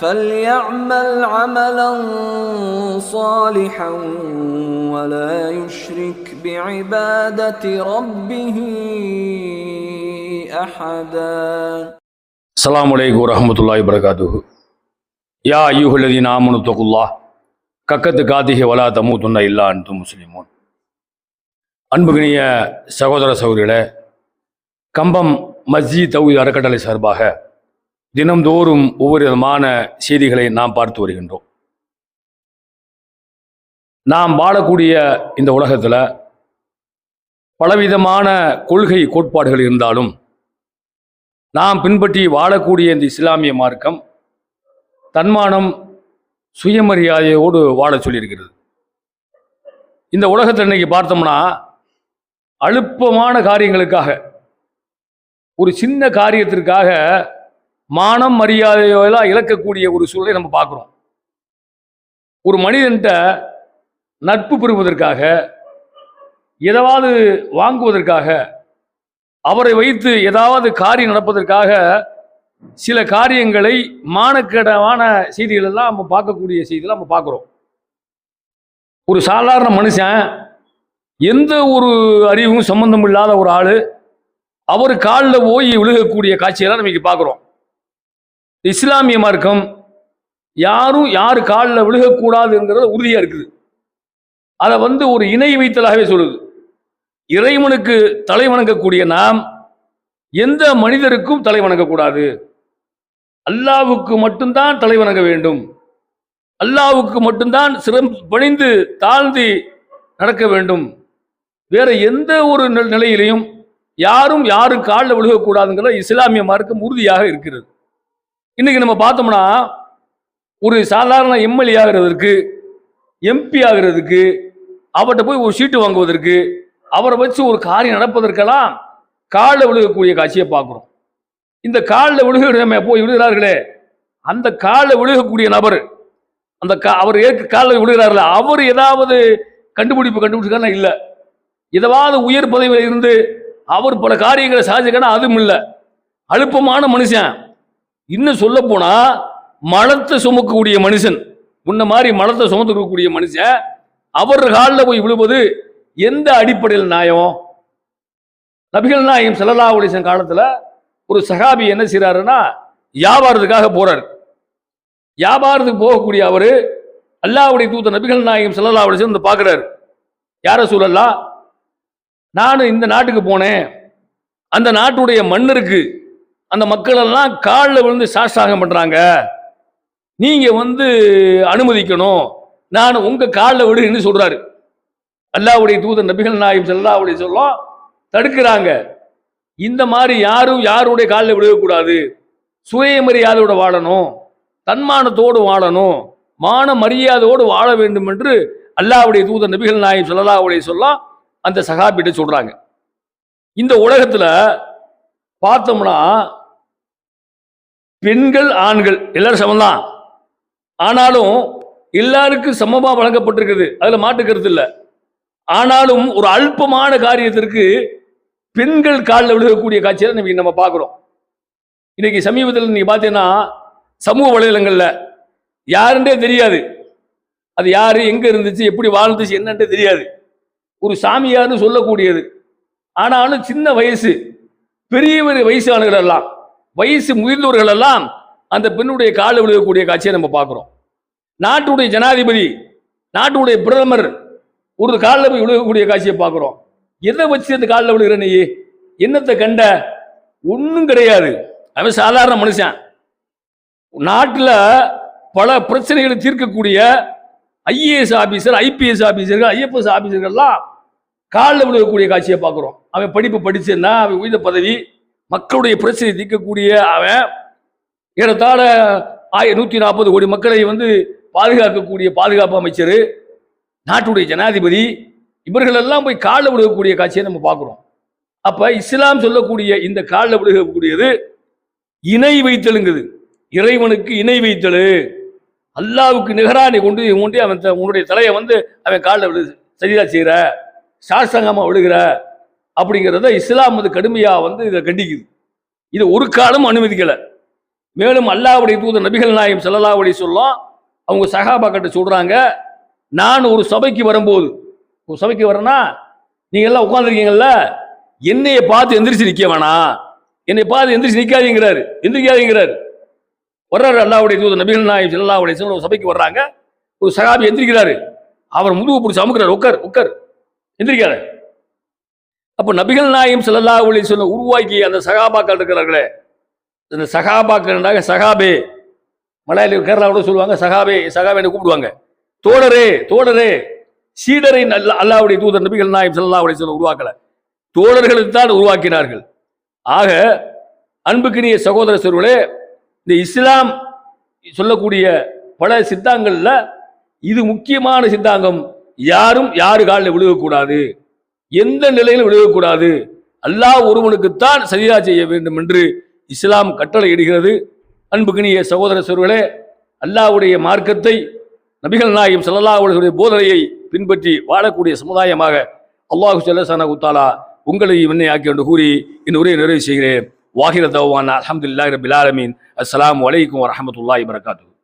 فليعمل عملا صالحا ولا يشرك بعبادة ربه أحدا அஸ்ஸலாமு அலைக்கும் வரஹ்மத்துல்லாஹி வரகாத்துஹு யா ஐயுஹல்லதீன ஆமனு தகுல்லாஹ் கக்கத்து காத்திஹி வலா தமூதுன்ன இல்லா அன்து முஸ்லிமூன் அன்புகினிய சகோதர சகோதரிகளே கம்பம் மஸ்ஜித் தௌஹீத் அறக்கட்டளை சார்பாக தினம்தோறும் ஒவ்வொரு விதமான செய்திகளை நாம் பார்த்து வருகின்றோம். நாம் வாழக்கூடிய இந்த உலகத்தில் பலவிதமான கொள்கை கோட்பாடுகள் இருந்தாலும் நாம் பின்பற்றி வாழக்கூடிய இந்த இஸ்லாமிய மார்க்கம் தன்மானம் சுயமரியாதையோடு வாழ சொல்லியிருக்கிறது. இந்த உலகத்தில் இன்னைக்கு பார்த்தோம்னா அழுப்பமான காரியங்களுக்காக ஒரு சின்ன காரியத்திற்காக மானம் மரியாதையெல்லாம் இழக்கக்கூடிய ஒரு சூழலை நம்ம பார்க்குறோம். ஒரு மனிதன்கிட்ட நட்பு பெறுவதற்காக ஏதாவது வாங்குவதற்காக அவரை வைத்து ஏதாவது காரியம் நடப்பதற்காக சில காரியங்களை மானக்கடமான செய்திகள் எல்லாம் நம்ம பார்க்கக்கூடிய செய்திகளை நம்ம பார்க்குறோம். ஒரு சாதாரண மனுஷன் எந்த ஒரு அறிவும் சம்பந்தம் இல்லாத ஒரு ஆள் அவர் காலில் போய் விழுகக்கூடிய காட்சியெல்லாம் நம்ம இங்கே பார்க்குறோம். இஸ்லாமிய மார்க்கம் யாரும் யார் காலில் விழுகக்கூடாதுங்கிறது உறுதியாக இருக்குது. அதை வந்து ஒரு இணை வைத்தலாகவே சொல்லுது. இறைவனுக்கு தலை வணங்கக்கூடிய நாம் எந்த மனிதருக்கும் தலை வணங்கக்கூடாது. அல்லாவுக்கு மட்டும்தான் தலை வணங்க வேண்டும். அல்லாவுக்கு மட்டும்தான் சிறம் பணிந்து தாழ்ந்து நடக்க வேண்டும். வேற எந்த ஒரு நிலையிலையும் யாரும் யாரும் காலில் விழுகக்கூடாதுங்கிற இஸ்லாமிய மார்க்கம் உறுதியாக இருக்கிறது. இன்னைக்கு நம்ம பார்த்தோம்னா ஒரு சாதாரண எம்எல்ஏ ஆகிறதுக்கு எம்பி ஆகிறதுக்கு அவர்கிட்ட போய் ஒரு சீட்டு வாங்குவதற்கு அவரை வச்சு ஒரு காரியம் நடப்பதற்கெல்லாம் காலில் விழுகக்கூடிய காட்சியை பார்க்குறோம். இந்த காலில் விழுகிற போய் விழுகிறார்களே? அந்த காலில் விழுகக்கூடிய நபர் அந்த கா அவர் ஏற்க காலில் விழுகிறார்களே அவர் ஏதாவது கண்டுபிடிப்பு கண்டுபிடிச்சிருக்கானா இல்லை. ஏதாவது உயர் பதவியில் இருந்து அவர் பல காரியங்களை சாதிச்சிருக்கானா அதுவும் இல்லை. அழுப்பமான மனுஷன். இன்னும் சொல்ல போனா மலத்தை சுமக்கக்கூடிய மனுஷன் முன்ன மாதிரி மலத்தை சுமந்துக்கக்கூடிய மனுஷன் அவர் காலில் போய் விழுவது எந்த அடிப்படையில் நியாயம்? நபிகள் நாயம் ஸல்லல்லாஹு அலைஹி காலத்தில் ஒரு சகாபி என்ன செய்கிறாருன்னா வியாபாரத்துக்காக போறாரு. வியாபாரத்துக்கு போகக்கூடிய அவர் அல்லாவுடைய தூத்த நபிகள் நாயகம் ஸல்லல்லாஹு அலைஹி வந்து பார்க்குறாரு. யார சூழல்லா நான் இந்த நாட்டுக்கு போனேன். அந்த நாட்டுடைய மண்ணிற்கு அந்த மக்கள் எல்லாம் காலில் விழுந்து சாஷ்டாகம் பண்ணுறாங்க நீங்கள் வந்து அனுமதிக்கணும். நான் உங்கள் காலில் விடுன்னு சொல்கிறாரு அல்லாஹ்வுடைய தூதர் நபிகள் நாயம் செல்லாவுடைய சொல்லும் தடுக்கிறாங்க. இந்த மாதிரி யாரும் யாருடைய காலில் விழுகக்கூடாது. சுயமரியாதையோட வாழணும். தன்மானத்தோடு வாழணும். மான மரியாதையோடு வாழ வேண்டும் என்று அல்லாவுடைய தூதர் நபிகள் நாயம் செல்லாவுடைய சொல்ல அந்த சகாபிட்ட சொல்கிறாங்க இந்த உலகத்தில் பார்த்தோம்னா பெண்கள் ஆண்கள் எல்லாரும் சமம்தான். ஆனாலும் எல்லாருக்கும் சமமாக வழங்கப்பட்டிருக்குது. அதில் மாட்டுக்கிறது இல்லை. ஆனாலும் ஒரு அல்பமான காரியத்திற்கு பெண்கள் காலில் விழுகக்கூடிய காட்சியை நம்ம நம்ம பார்க்குறோம். இன்னைக்கு சமீபத்தில் நீங்கள் பார்த்தீங்கன்னா சமூக வலைதளங்களில் யாருன்றே தெரியாது. அது யார் எங்கே இருந்துச்சு எப்படி வாழ்ந்துச்சு என்னன்றே தெரியாது. ஒரு சாமியார்னு சொல்லக்கூடியது. ஆனாலும் சின்ன வயசு பெரியவர் வயசானவர்கள் எல்லாம் வயசு முதிர்ந்தவர்கள் எல்லாம் அந்த பெண்ணுடைய காலில் விழுகக்கூடிய காட்சியை நம்ம பார்க்குறோம். நாட்டுடைய ஜனாதிபதி நாட்டுடைய பிரதமர் ஒரு காலில் போய் விழுகக்கூடிய காட்சியை பார்க்குறோம். எதை வச்சு அந்த காலில் விழுகிற நீ? என்னத்தை கண்ட? ஒன்றும் கிடையாது. அவன் சாதாரண மனுஷன். நாட்டில் பல பிரச்சனைகளை தீர்க்கக்கூடிய ஐஏஎஸ் ஆபீசர் ஐபிஎஸ் ஆபீசர்கள் ஐஎஃப்எஸ் ஆபீசர்கள்லாம் காலில் விழுகக்கூடிய காட்சியை பார்க்குறோம். அவன் படிப்பு படிச்சிருந்தா அவன் உயிர் பதவி மக்களுடைய பிரச்சனை தீர்க்கக்கூடிய அவன் ஏறத்தாழ ஆய நூற்றி நாற்பது கோடி மக்களை வந்து பாதுகாக்கக்கூடிய பாதுகாப்பு அமைச்சர் நாட்டுடைய ஜனாதிபதி இவர்களெல்லாம் போய் காலில் விழுகக்கூடிய காட்சியை நம்ம பார்க்குறோம். அப்போ இஸ்லாம் சொல்லக்கூடிய இந்த காலில் விழுகக்கூடியது இணை வைத்தலுங்குது. இறைவனுக்கு இணை வைத்தலு. அல்லாவுக்கு நிகரா நீ கொண்டு கொண்டு அவன் த- உன்னுடைய தலையை வந்து அவன் காலில் விழு சரியாக செய்கிற சாசங்கமா விழுகிற அப்படிங்கிறத இஸ்லாம் வந்து கடுமையாக வந்து இதை கண்டிக்குது. இது ஒரு காலம் அனுமதிக்கலை. மேலும் அல்லாவுடைய தூத நபிகள் நாயம் செல்லலாவுடைய சொல்லும் அவங்க சகாபா கிட்ட சொல்கிறாங்க நான் ஒரு சபைக்கு வரும்போது ஒரு சபைக்கு வரேன்னா நீங்கள் எல்லாம் உட்காந்துருக்கீங்கல்ல என்னையை பார்த்து எந்திரிச்சு நிற்க வேணாம் என்னை பார்த்து எந்திரிச்சு நிற்காதீங்கிறாரு எந்திரிக்காதீங்கிறாரு. வர்றாரு அல்லாவுடைய தூத நபிகள் நாயம் ஸல்லல்லாஹு சொல்ல ஒரு சபைக்கு வர்றாங்க. ஒரு சகாபி எந்திரிக்கிறாரு. அவர் முதுகு பிடிச்சி அமுக்கிறார். உட்கார் உட்கார் எந்திரிக்காரு அப்போ நபிகள் நாயம் செல்லல்லா ஒளி சொன்ன உருவாக்கி அந்த சகாபாக்கள் இருக்கிறார்களே. இந்த சகாபாக்கள்னாக சகாபே. மலையாளி கேரளாவோட சொல்லுவாங்க சகாபே சகாபேன்னு கூப்பிடுவாங்க. தோழரே தோழரே சீடரை நல்ல அல்லாவுடைய தூதர் நபிகள் நாயம் செல்லல்லா ஒளி சொல்ல உருவாக்கலை. தோழர்களுக்கு தான் உருவாக்கினார்கள். ஆக அன்புக்கினிய சகோதர சொர்களே இந்த இஸ்லாம் சொல்லக்கூடிய பல சித்தாங்கள்ல இது முக்கியமான சித்தாங்கம். யாரும் யாரு காலில் விழுகக்கூடாது. எந்த நிலையிலும் விழுகக்கூடாது. அல்லாஹ் ஒருவனுக்குத்தான் சரியா செய்ய வேண்டும் என்று இஸ்லாம் கட்டளை இடுகிறது அன்புக்கினிய சகோதர சொர்களே அல்லாஹ்வுடைய மார்க்கத்தை நபிகள் நாயகம் ஸல்லல்லாஹு போதனையை பின்பற்றி வாழக்கூடிய சமுதாயமாக அல்லாஹு ஜல்லசான உத்தாலா உங்களை விண்ணை ஆக்கி என்று கூறி இந்த உரையை நிறைவு செய்கிறேன். வாகிர தவான் அஹமதுல்லாஹ் ரபில் ஆலமீன். அஸ்ஸலாமு அலைக்கும் வரஹ்மத்துல்லாஹி